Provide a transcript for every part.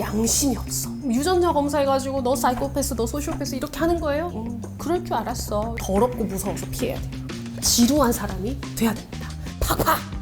양심이 없어. 유전자 검사해가지고 너 사이코패스, 너 소시오패스 이렇게 하는 거예요? 음, 그럴 줄 알았어. 더럽고 무서워서 피해야 돼. 지루한 사람이 돼야 됩니다. 팍팍!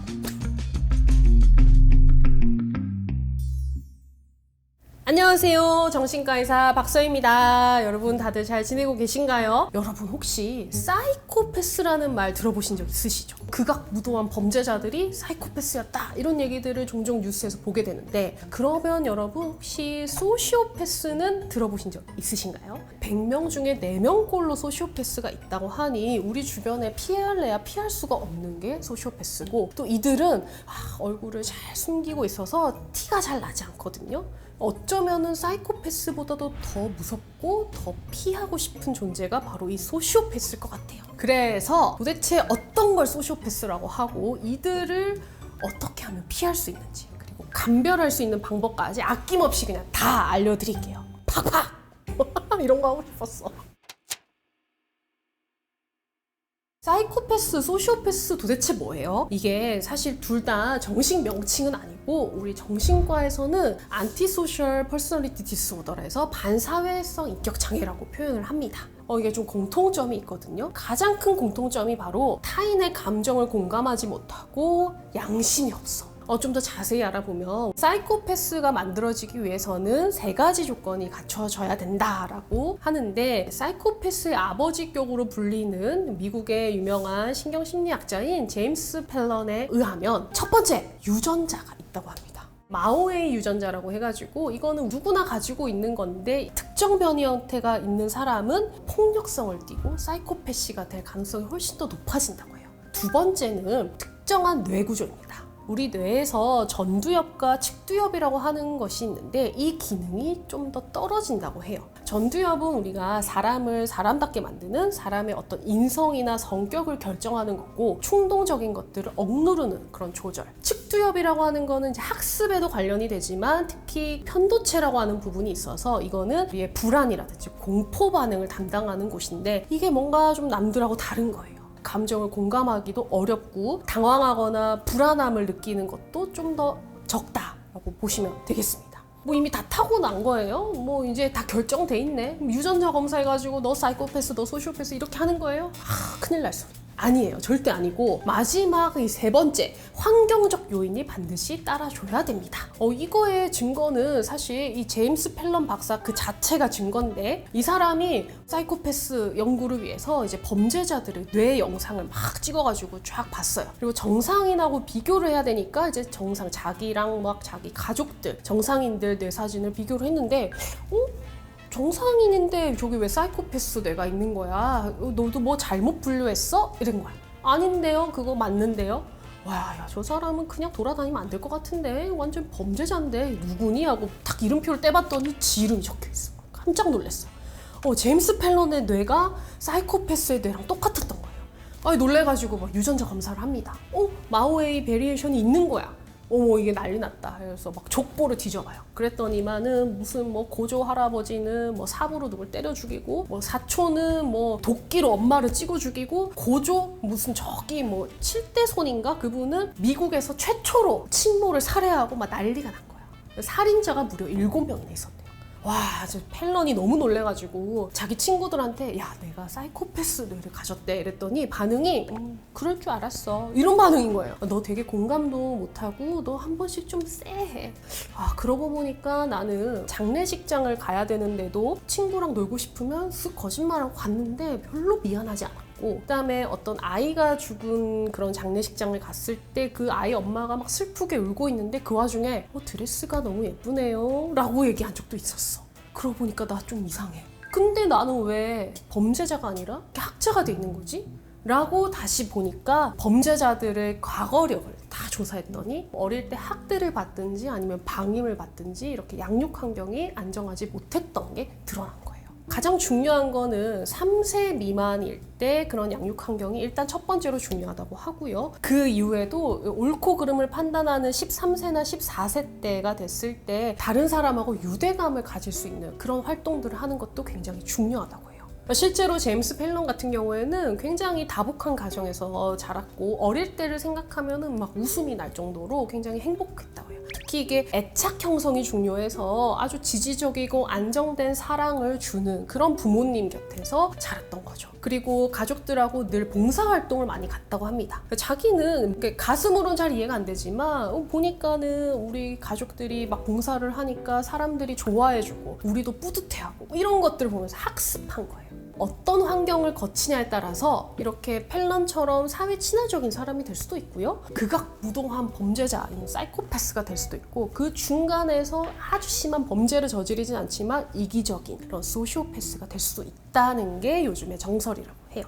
안녕하세요. 정신과 의사 박서입니다. 여러분 다들 잘 지내고 계신가요? 여러분 혹시 사이코패스라는 말 들어보신 적 있으시죠? 극악무도한 범죄자들이 사이코패스였다 이런 얘기들을 종종 뉴스에서 보게 되는데 그러면 여러분 혹시 소시오패스는 들어보신 적 있으신가요? 100명 중에 4명꼴로 소시오패스가 있다고 하니 우리 주변에 피할래야 피할 수가 없는 게 소시오패스고 또 이들은 아, 얼굴을 잘 숨기고 있어서 티가 잘 나지 않거든요. 어쩌면은 사이코패스보다도 더 무섭고 더 피하고 싶은 존재가 바로 이 소시오패스일 것 같아요. 그래서 도대체 어떤 걸 소시오패스라고 하고 이들을 어떻게 하면 피할 수 있는지 그리고 감별할 수 있는 방법까지 아낌없이 그냥 다 알려드릴게요. 팍팍! 이런 거 하고 싶었어. 사이코패스, 소시오패스 도대체 뭐예요? 이게 사실 둘 다 정식 명칭은 아니고 우리 정신과에서는 안티소셜 퍼스널리티 디스오더라해서 반사회성 인격 장애라고 표현을 합니다. 어, 이게 좀 공통점이 있거든요. 가장 큰 공통점이 바로 타인의 감정을 공감하지 못하고 양심이 없어. 어, 좀 더 자세히 알아보면 사이코패스가 만들어지기 위해서는 세 가지 조건이 갖춰져야 된다라고 하는데 사이코패스의 아버지격으로 불리는 미국의 유명한 신경심리학자인 제임스 펠런에 의하면 첫 번째 유전자가 있다고 합니다. 마오웨이 유전자라고 해가지고 이거는 누구나 가지고 있는 건데 특정 변이 형태가 있는 사람은 폭력성을 띠고 사이코패시가 될 가능성이 훨씬 더 높아진다고 해요. 두 번째는 특정한 뇌 구조입니다. 우리 뇌에서 전두엽과 측두엽이라고 하는 것이 있는데 이 기능이 좀 더 떨어진다고 해요. 전두엽은 우리가 사람을 사람답게 만드는 사람의 어떤 인성이나 성격을 결정하는 거고 충동적인 것들을 억누르는 그런 조절. 측두엽이라고 하는 거는 이제 학습에도 관련이 되지만 특히 편도체라고 하는 부분이 있어서 이거는 우리의 불안이라든지 공포 반응을 담당하는 곳인데 이게 뭔가 좀 남들하고 다른 거예요. 감정을 공감하기도 어렵고 당황하거나 불안함을 느끼는 것도 좀 더 적다라고 보시면 되겠습니다. 뭐 이미 다 타고 난 거예요. 뭐 이제 다 결정돼 있네. 유전자 검사해가지고 너 사이코패스, 너 소시오패스 이렇게 하는 거예요? 아, 큰일 날 소리. 아니에요. 절대 아니고 마지막 이 세 번째 환경적 요인이 반드시 따라줘야 됩니다. 어 이거의 증거는 사실 이 제임스 펠런 박사 그 자체가 증거인데 이 사람이 사이코패스 연구를 위해서 이제 범죄자들의 뇌 영상을 막 찍어가지고 쫙 봤어요. 그리고 정상인하고 비교를 해야 되니까 이제 정상 자기랑 막 자기 가족들 정상인들 뇌 사진을 비교를 했는데 어? 정상인인데 저기 왜 사이코패스 뇌가 있는 거야? 너도 뭐 잘못 분류했어? 이런 거야. 아닌데요? 그거 맞는데요? 와, 야, 저 사람은 그냥 돌아다니면 안 될 것 같은데 완전 범죄자인데 누구니? 하고 딱 이름표를 떼봤더니 지 이름이 적혀 있어. 깜짝 놀랐어. 어, 제임스 펠런의 뇌가 사이코패스의 뇌랑 똑같았던 거예요. 아니 놀래가지고 막 유전자 검사를 합니다. 어, 마오웨이 베리에이션이 있는 거야. 어머 이게 난리 났다. 그래서 막 족보를 뒤져봐요. 그랬더니만은 무슨 뭐 고조 할아버지는 뭐 삽으로 누굴 때려 죽이고 뭐 사촌은 뭐 도끼로 엄마를 찍어 죽이고 고조 무슨 저기 뭐 칠대손인가 그분은 미국에서 최초로 친모를 살해하고 막 난리가 난 거야. 살인자가 무려 일곱 명이나 있었대요. 와, 저 펠런이 너무 놀래가지고 자기 친구들한테 야, 내가 사이코패스 뇌를 가졌대 이랬더니 반응이 음, 그럴 줄 알았어 이런 반응인 거예요. 너 되게 공감도 못하고 너 한 번씩 좀 쎄해. 아, 그러고 보니까 나는 장례식장을 가야 되는데도 친구랑 놀고 싶으면 쓱 거짓말하고 갔는데 별로 미안하지 않 았고 그다음에 어떤 아이가 죽은 그런 장례식장을 갔을 때 그 아이 엄마가 막 슬프게 울고 있는데 그 와중에 어, 드레스가 너무 예쁘네요 라고 얘기한 적도 있었어 그러고 보니까 나 좀 이상해 근데 나는 왜 범죄자가 아니라 학자가 돼 있는 거지? 라고 다시 보니까 범죄자들의 과거력을 다 조사했더니 어릴 때 학대를 받든지 아니면 방임을 받든지 이렇게 양육 환경이 안정하지 못했던 게 드러난 거예요. 가장 중요한 거는 3세 미만일 때 그런 양육 환경이 일단 첫 번째로 중요하다고 하고요. 그 이후에도 옳고 그름을 판단하는 13세나 14세 때가 됐을 때 다른 사람하고 유대감을 가질 수 있는 그런 활동들을 하는 것도 굉장히 중요하다고 해요. 실제로 제임스 펠런 같은 경우에는 굉장히 다복한 가정에서 자랐고 어릴 때를 생각하면은 막 웃음이 날 정도로 굉장히 행복했다고 해요. 특히 이게 애착 형성이 중요해서 아주 지지적이고 안정된 사랑을 주는 그런 부모님 곁에서 자랐던 거죠. 그리고 가족들하고 늘 봉사활동을 많이 갔다고 합니다. 자기는 가슴으로는 잘 이해가 안 되지만 어, 보니까는 우리 가족들이 막 봉사를 하니까 사람들이 좋아해주고 우리도 뿌듯해하고 이런 것들을 보면서 학습한 거예요. 어떤 환경을 거치냐에 따라서 이렇게 펠런처럼 사회 친화적인 사람이 될 수도 있고요. 극악무동한 범죄자인 사이코패스가 될 수도 있고 그 중간에서 아주 심한 범죄를 저지르진 않지만 이기적인 그런 소시오패스가 될 수도 있다는 게 요즘의 정설이라고 해요.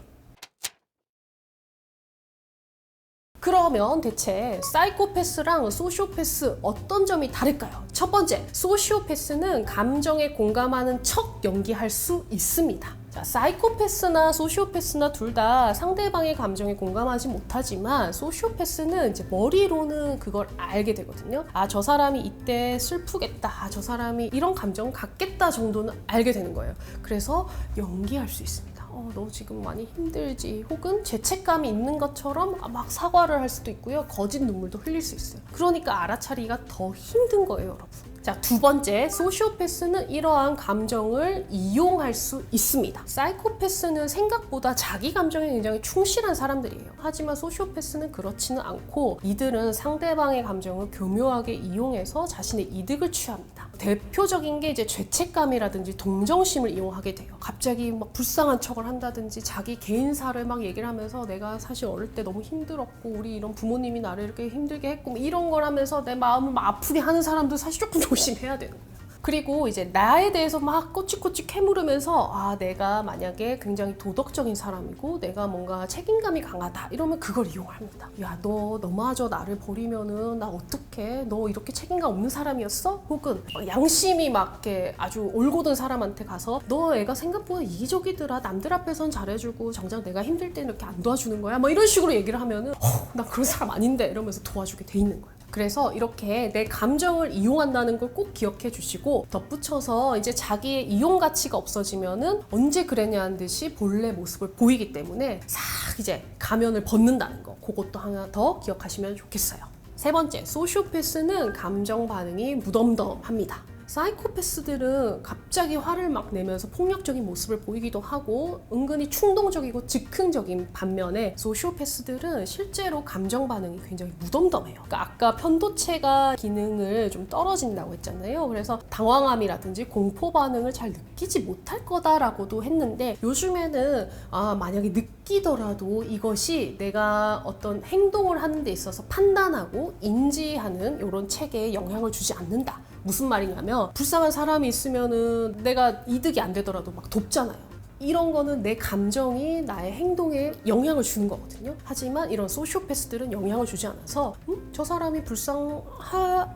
그러면 대체 사이코패스랑 소시오패스 어떤 점이 다를까요? 첫 번째, 소시오패스는 감정에 공감하는 척 연기할 수 있습니다. 자, 사이코패스나 소시오패스나 둘 다 상대방의 감정에 공감하지 못하지만 소시오패스는 이제 머리로는 그걸 알게 되거든요. 아, 저 사람이 이때 슬프겠다. 아, 저 사람이 이런 감정 갖겠다 정도는 알게 되는 거예요. 그래서 연기할 수 있습니다. 어, 너 지금 많이 힘들지. 혹은 죄책감이 있는 것처럼 막 사과를 할 수도 있고요. 거짓 눈물도 흘릴 수 있어요. 그러니까 알아차리기가 더 힘든 거예요, 여러분. 자, 두 번째, 소시오패스는 이러한 감정을 이용할 수 있습니다. 사이코패스는 생각보다 자기 감정에 굉장히 충실한 사람들이에요. 하지만 소시오패스는 그렇지는 않고 이들은 상대방의 감정을 교묘하게 이용해서 자신의 이득을 취합니다. 대표적인 게 이제 죄책감이라든지 동정심을 이용하게 돼요. 갑자기 막 불쌍한 척을 한다든지 자기 개인사를 막 얘기를 하면서 내가 사실 어릴 때 너무 힘들었고 우리 이런 부모님이 나를 이렇게 힘들게 했고 뭐 이런 걸 하면서 내 마음을 막 아프게 하는 사람도 사실 조금 조심해야 거예요. 그리고 이제 나에 대해서 막 꼬치꼬치 캐물으면서 아 내가 만약에 굉장히 도덕적인 사람이고 내가 뭔가 책임감이 강하다 이러면 그걸 이용합니다. 야 너 너마저 나를 버리면은 나 어떡해? 너 이렇게 책임감 없는 사람이었어? 혹은 양심이 막 이렇게 아주 올곧은 사람한테 가서 너 애가 생각보다 이기적이더라 남들 앞에선 잘해주고 정작 내가 힘들 때는 이렇게 안 도와주는 거야? 뭐 이런 식으로 얘기를 하면은 어, 나 그런 사람 아닌데 이러면서 도와주게 돼 있는 거예요. 그래서 이렇게 내 감정을 이용한다는 걸 꼭 기억해 주시고 덧붙여서 이제 자기의 이용 가치가 없어지면은 언제 그랬냐는 듯이 본래 모습을 보이기 때문에 싹 이제 가면을 벗는다는 거 그것도 하나 더 기억하시면 좋겠어요. 세 번째, 소시오패스는 감정 반응이 무덤덤합니다. 사이코패스들은 갑자기 화를 막 내면서 폭력적인 모습을 보이기도 하고 은근히 충동적이고 즉흥적인 반면에 소시오패스들은 실제로 감정 반응이 굉장히 무덤덤해요. 그러니까 아까 편도체가 기능을 좀 떨어진다고 했잖아요. 그래서 당황함이라든지 공포 반응을 잘 느끼지 못할 거다라고도 했는데 요즘에는 아 만약에 느끼더라도 이것이 내가 어떤 행동을 하는 데 있어서 판단하고 인지하는 이런 체계에 영향을 주지 않는다. 무슨 말이냐면 불쌍한 사람이 있으면은 내가 이득이 안 되더라도 막 돕잖아요. 이런 거는 내 감정이 나의 행동에 영향을 주는 거거든요. 하지만 이런 소시오패스들은 영향을 주지 않아서 음? 저 사람이 불쌍하더라도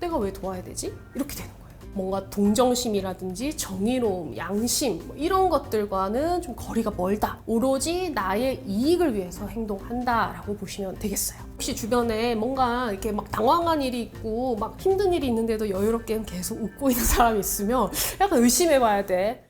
내가 왜 도와야 되지? 이렇게 되는 거예요. 뭔가 동정심이라든지 정의로움, 양심 뭐 이런 것들과는 좀 거리가 멀다. 오로지 나의 이익을 위해서 행동한다라고 보시면 되겠어요. 혹시 주변에 뭔가 이렇게 막 당황한 일이 있고 막 힘든 일이 있는데도 여유롭게 계속 웃고 있는 사람이 있으면 약간 의심해봐야 돼.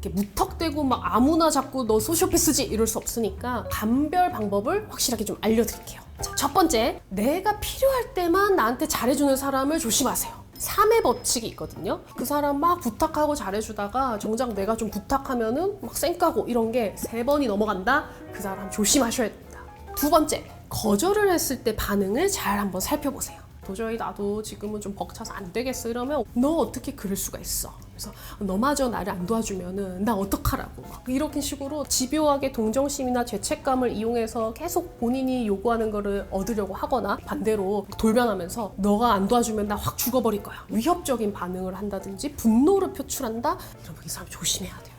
이렇게 무턱대고 막 아무나 자꾸 너 소시오패스지 이럴 수 없으니까 감별 방법을 확실하게 좀 알려드릴게요. 자, 첫 번째, 내가 필요할 때만 나한테 잘해주는 사람을 조심하세요. 3의 법칙이 있거든요. 그 사람 막 부탁하고 잘해주다가 정작 내가 좀 부탁하면은 막 쌩까고 이런 게 세 번이 넘어간다? 그 사람 조심하셔야 됩니다. 두 번째, 거절을 했을 때 반응을 잘 한번 살펴보세요. 도저히 나도 지금은 좀 벅차서 안 되겠어 이러면 너 어떻게 그럴 수가 있어? 그래서 너마저 나를 안 도와주면은 나 어떡하라고? 막 이렇게 식으로 집요하게 동정심이나 죄책감을 이용해서 계속 본인이 요구하는 거를 얻으려고 하거나 반대로 돌변하면서 너가 안 도와주면 나 확 죽어버릴 거야. 위협적인 반응을 한다든지 분노를 표출한다? 이러면 이 사람 조심해야 돼요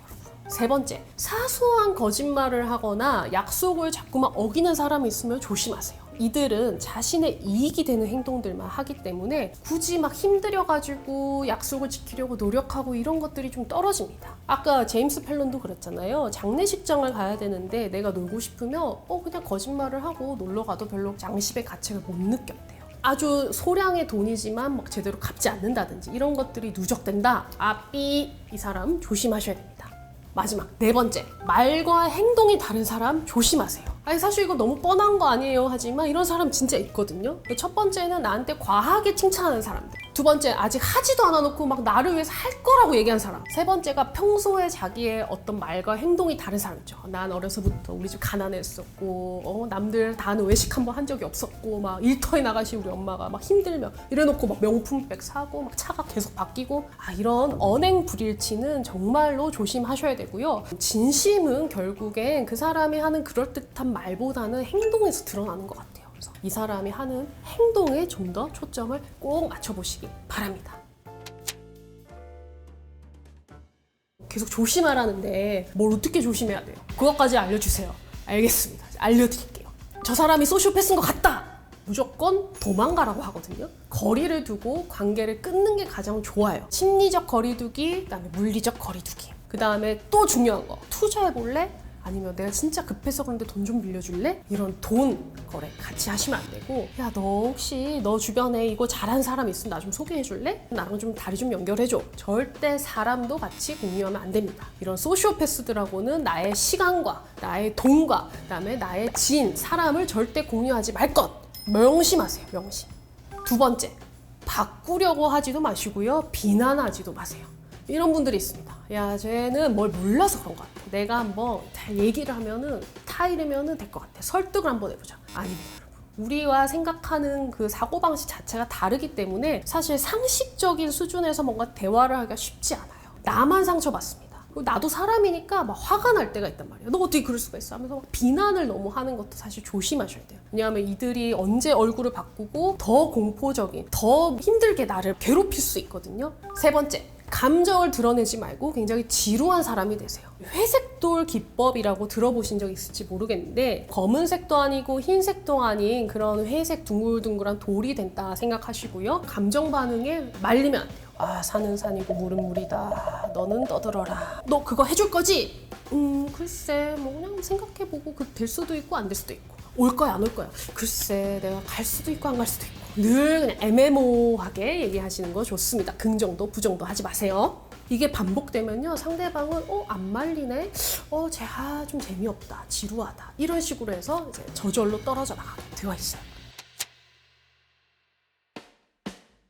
세 번째, 사소한 거짓말을 하거나 약속을 자꾸만 어기는 사람이 있으면 조심하세요. 이들은 자신의 이익이 되는 행동들만 하기 때문에 굳이 막 힘들여가지고 약속을 지키려고 노력하고 이런 것들이 좀 떨어집니다. 아까 제임스 펠런도 그랬잖아요. 장례식장을 가야 되는데 내가 놀고 싶으면 어 그냥 거짓말을 하고 놀러 가도 별로 장식의 가책을 못 느꼈대요. 아주 소량의 돈이지만 막 제대로 갚지 않는다든지 이런 것들이 누적된다. 아삐 이 사람 조심하셔야 됩니다. 마지막 네 번째 말과 행동이 다른 사람 조심하세요. 아니 사실 이거 너무 뻔한 거 아니에요. 하지만 이런 사람 진짜 있거든요. 첫 번째는 나한테 과하게 칭찬하는 사람들 두 번째 아직 하지도 않아 놓고 막 나를 위해서 할 거라고 얘기하는 사람. 세 번째가 평소에 자기의 어떤 말과 행동이 다른 사람이죠. 난 어려서부터 우리 집 가난했었고 어, 남들 다 하는 외식 한번 한 적이 없었고 막 일터에 나가신 우리 엄마가 막 힘들면 이래놓고 막 명품백 사고 막 차가 계속 바뀌고 아 이런 언행 불일치는 정말로 조심하셔야 되고요. 진심은 결국엔 그 사람이 하는 그럴듯한 말보다는 행동에서 드러나는 것 같아요 그래서 이 사람이 하는 행동에 좀 더 초점을 꼭 맞춰보시기 바랍니다. 계속 조심하라는데 뭘 어떻게 조심해야 돼요? 그것까지 알려주세요. 알겠습니다. 알려드릴게요. 저 사람이 소시오패스인 것 같다! 무조건 도망가라고 하거든요. 거리를 두고 관계를 끊는 게 가장 좋아요. 심리적 거리두기, 그다음에 물리적 거리두기. 그다음에 또 중요한 거 투자해 볼래? 아니면 내가 진짜 급해서 그런데 돈 좀 빌려줄래? 이런 돈 거래 같이 하시면 안 되고 야 너 혹시 너 주변에 이거 잘한 사람 있으면 나 좀 소개해 줄래? 나랑 좀 다리 좀 연결해 줘. 절대 사람도 같이 공유하면 안 됩니다. 이런 소시오패스들하고는 나의 시간과 나의 돈과 그다음에 나의 지인, 사람을 절대 공유하지 말 것. 명심하세요. 명심. 두 번째, 바꾸려고 하지도 마시고요. 비난하지도 마세요. 이런 분들이 있습니다. 야, 쟤는 뭘 몰라서 그런 것 같아. 내가 한번 잘 얘기를 하면은 타이르면은 될 것 같아. 설득을 한번 해보자. 아닙니다. 우리와 생각하는 그 사고방식 자체가 다르기 때문에 사실 상식적인 수준에서 뭔가 대화를 하기가 쉽지 않아요. 나만 상처받습니다. 그리고 나도 사람이니까 막 화가 날 때가 있단 말이에요. 너 어떻게 그럴 수가 있어? 하면서 막 비난을 너무 하는 것도 사실 조심하셔야 돼요. 왜냐하면 이들이 언제 얼굴을 바꾸고 더 공포적인, 더 힘들게 나를 괴롭힐 수 있거든요. 세 번째, 감정을 드러내지 말고 굉장히 지루한 사람이 되세요. 회색돌 기법이라고 들어보신 적 있을지 모르겠는데 검은색도 아니고 흰색도 아닌 그런 회색 둥글둥글한 돌이 된다 생각하시고요. 감정 반응에 말리면 안 돼요. 아 산은 산이고 물은 물이다. 너는 떠들어라. 너 그거 해줄 거지? 음 글쎄 뭐 그냥 생각해보고 그 될 수도 있고 안 될 수도 있고 올 거야 안 올 거야 글쎄 내가 갈 수도 있고 안 갈 수도 있고 늘 애매모호하게 얘기하시는 거 좋습니다. 긍정도 부정도 하지 마세요. 이게 반복되면요 상대방은 어 안 말리네? 어쟤좀 재미없다. 지루하다. 이런 식으로 해서 이제 저절로 떨어져 나가게 되어 있어요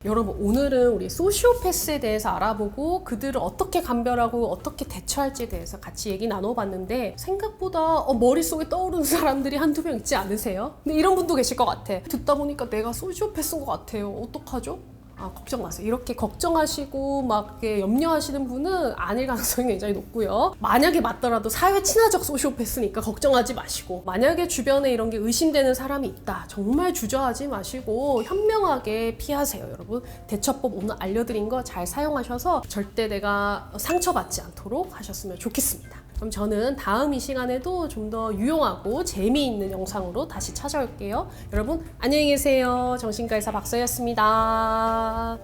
여러분 오늘은 우리 소시오패스에 대해서 알아보고 그들을 어떻게 감별하고 어떻게 대처할지에 대해서 같이 얘기 나눠봤는데 생각보다 어, 머릿속에 떠오르는 사람들이 한두 명 있지 않으세요? 근데 이런 분도 계실 것 같아 듣다 보니까 내가 소시오패스인 것 같아요 어떡하죠? 아, 걱정 마세요. 이렇게 걱정하시고 막 염려하시는 분은 아닐 가능성이 굉장히 높고요. 만약에 맞더라도 사회 친화적 소시오패스니까 걱정하지 마시고 만약에 주변에 이런 게 의심되는 사람이 있다. 정말 주저하지 마시고 현명하게 피하세요, 여러분. 대처법 오늘 알려드린 거 잘 사용하셔서 절대 내가 상처받지 않도록 하셨으면 좋겠습니다. 그럼 저는 다음 이 시간에도 좀 더 유용하고 재미있는 영상으로 다시 찾아올게요. 여러분 안녕히 계세요. 정신과 의사 박서였습니다.